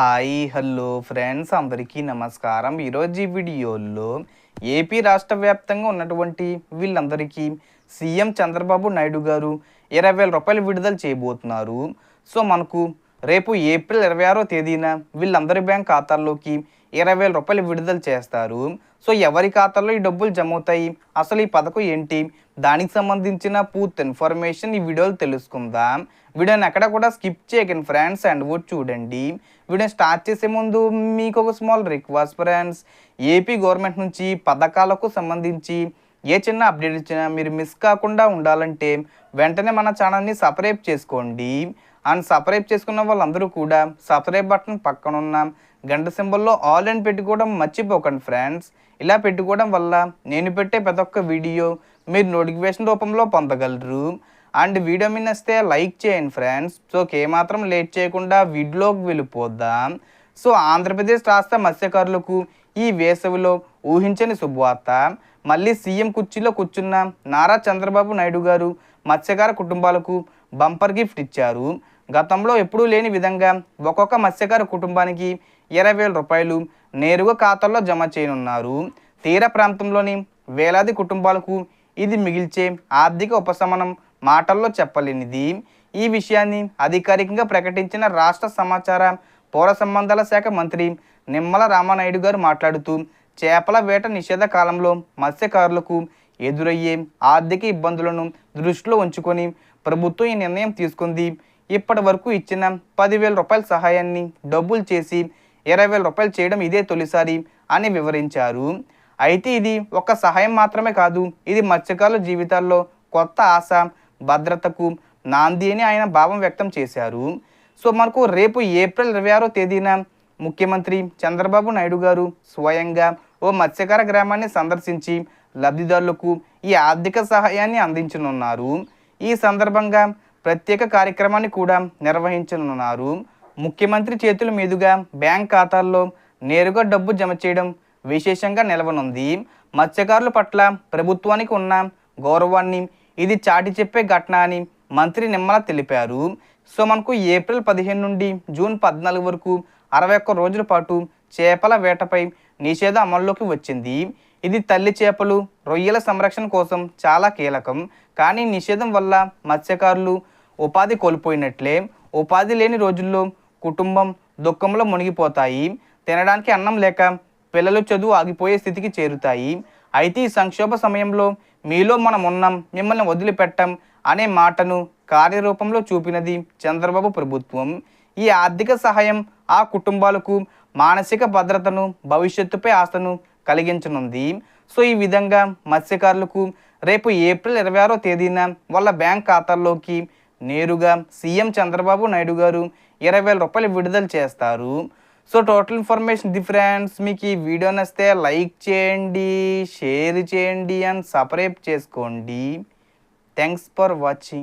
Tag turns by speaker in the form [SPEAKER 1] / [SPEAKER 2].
[SPEAKER 1] Hi hello friends అందరికీ నమస్కారం. ఈరోజు ఈ వీడియోలో ఏపీ రాష్ట్ర వ్యాప్తంగా ఉన్నటువంటి వీళ్ళందరికీ సీఎం చంద్రబాబు నాయుడు గారు ఇరవై వేల రూపాయలు విడుదల చేయబోతున్నారు. సో మనకు రేపు ఏప్రిల్ ఇరవై ఆరో తేదీన వీళ్ళందరి బ్యాంక్ ఖాతాల్లోకి ఇరవై వేల రూపాయలు విడుదల చేస్తారు. సో ఎవరి ఖాతాలో ఈ డబ్బులు జమ అవుతాయి అసలు ఈ పథకం ఏంటి? దానికి సంబంధించిన పూర్తి ఇన్ఫర్మేషన్ ఈ వీడియోలో తెలుసుకుందాం. వీడియోని ఎక్కడ కూడా స్కిప్ చేయకండి ఫ్రెండ్స్ అండ్ కూడా చూడండి. వీడియో స్టార్ట్ చేసే ముందు మీకు ఒక small request friends. AP government నుంచి పథకాలకు సంబంధించి ఏ చిన్న అప్డేట్ ఇచ్చినా మీరు మిస్ కాకుండా ఉండాలంటే వెంటనే మన ఛానల్ని సబ్స్క్రైబ్ చేసుకోండి. అండ్ సబ్స్క్రైబ్ చేసుకున్న వాళ్ళందరూ కూడా సబ్స్క్రైబ్ బటన్ పక్కన ఉన్న గంట సింబల్లో ఆల్ అని పెట్టుకోవడం మర్చిపోకండి ఫ్రెండ్స్. ఇలా పెట్టుకోవడం వల్ల నేను పెట్టే ప్రతి ఒక్క వీడియో మీరు నోటిఫికేషన్ రూపంలో పొందగలరు. అండ్ వీడియో మీద వస్తే లైక్ చేయండి ఫ్రెండ్స్. సో ఏమాత్రం లేట్ చేయకుండా వీడియోకి వెళ్ళిపోదాం. సో ఆంధ్రప్రదేశ్ రాష్ట్ర మత్స్యకారులకు ఈ వేసవిలో ఊహించని శుభవార్త. మళ్ళీ సీఎం కుర్చీలో కూర్చున్న నారా చంద్రబాబు నాయుడు గారు మత్స్యకార కుటుంబాలకు బంపర్ గిఫ్ట్ ఇచ్చారు. గతంలో ఎప్పుడూ లేని విధంగా ఒక్కొక్క మత్స్యకార కుటుంబానికి ఇరవై వేల రూపాయలు నేరుగా ఖాతాల్లో జమ చేయనున్నారు. తీర ప్రాంతంలోని వేలాది కుటుంబాలకు ఇది మిగిల్చే ఆర్థిక ఉపశమనం మాటల్లో చెప్పలేనిది. ఈ విషయాన్ని అధికారికంగా ప్రకటించిన రాష్ట్ర సమాచార పౌర సంబంధాల శాఖ మంత్రి నిమ్మల రామానాయుడు గారు మాట్లాడుతూ చేపల వేట నిషేధ కాలంలో మత్స్యకారులకు ఎదురయ్యే ఆర్థిక ఇబ్బందులను దృష్టిలో ఉంచుకొని ప్రభుత్వం ఈ నిర్ణయం తీసుకుంది. ఇప్పటి వరకు ఇచ్చిన పదివేల రూపాయల సహాయాన్ని డబ్బులు చేసి ఇరవై వేల రూపాయలు చేయడం ఇదే తొలిసారి అని వివరించారు. అయితే ఇది ఒక సహాయం మాత్రమే కాదు ఇది మత్స్యకారుల జీవితాల్లో కొత్త ఆశ భద్రతకు నాంది అని ఆయన భావం వ్యక్తం చేశారు. సో మనకు రేపు ఏప్రిల్ ఇరవై ఆరో తేదీన ముఖ్యమంత్రి చంద్రబాబు నాయుడు గారు స్వయంగా ఓ మత్స్యకార గ్రామాన్ని సందర్శించి లబ్ధిదారులకు ఈ ఆర్థిక సహాయాన్ని అందించనున్నారు. ఈ సందర్భంగా ప్రత్యేక కార్యక్రమాన్ని కూడా నిర్వహించనున్నారు. ముఖ్యమంత్రి చేతుల మీదుగా బ్యాంక్ ఖాతాల్లో నేరుగా డబ్బు జమ చేయడం విశేషంగా నిలవనుంది. మత్స్యకారుల పట్ల ప్రభుత్వానికి ఉన్న గౌరవాన్ని ఇది చాటి చెప్పే ఘటన అని మంత్రి నిమ్మల తెలిపారు. సో మనకు ఏప్రిల్ పదిహేను నుండి జూన్ పద్నాలుగు వరకు అరవై ఒక్క రోజుల పాటు చేపల వేటపై నిషేధం అమల్లోకి వచ్చింది. ఇది తల్లి చేపలు రొయ్యల సంరక్షణ కోసం చాలా కీలకం. కానీ నిషేధం వల్ల మత్స్యకారులు ఉపాధి కోల్పోయినట్లే. ఉపాధి లేని రోజుల్లో కుటుంబం దుఃఖంలో మునిగిపోతాయి. తినడానికి అన్నం లేక పిల్లలు చదువు ఆగిపోయే స్థితికి చేరుతాయి. అయితే ఈ సంక్షోభ సమయంలో మీలో మనం ఉన్నాం మిమ్మల్ని వదిలిపెట్టం అనే మాటను కార్యరూపంలో చూపినది చంద్రబాబు ప్రభుత్వం. ఈ ఆర్థిక సహాయం ఆ కుటుంబాలకు మానసిక భద్రతను భవిష్యత్తుపై ఆశను కలిగించనుంది. సో ఈ విధంగా మత్స్యకారులకు రేపు ఏప్రిల్ ఇరవై ఆరో తేదీన వాళ్ళ బ్యాంక్ ఖాతాల్లోకి నేరుగా సీఎం చంద్రబాబు నాయుడు గారు ఇరవై వేల రూపాయలు విడుదల చేస్తారు. సో టోటల్ ఇన్ఫర్మేషన్ డిఫరెన్స్ మీకు ఈ వీడియో నచ్చితే లైక్ చేయండి షేర్ చేయండి అండ్ సపరేట్ చేసుకోండి. Thanks for watching.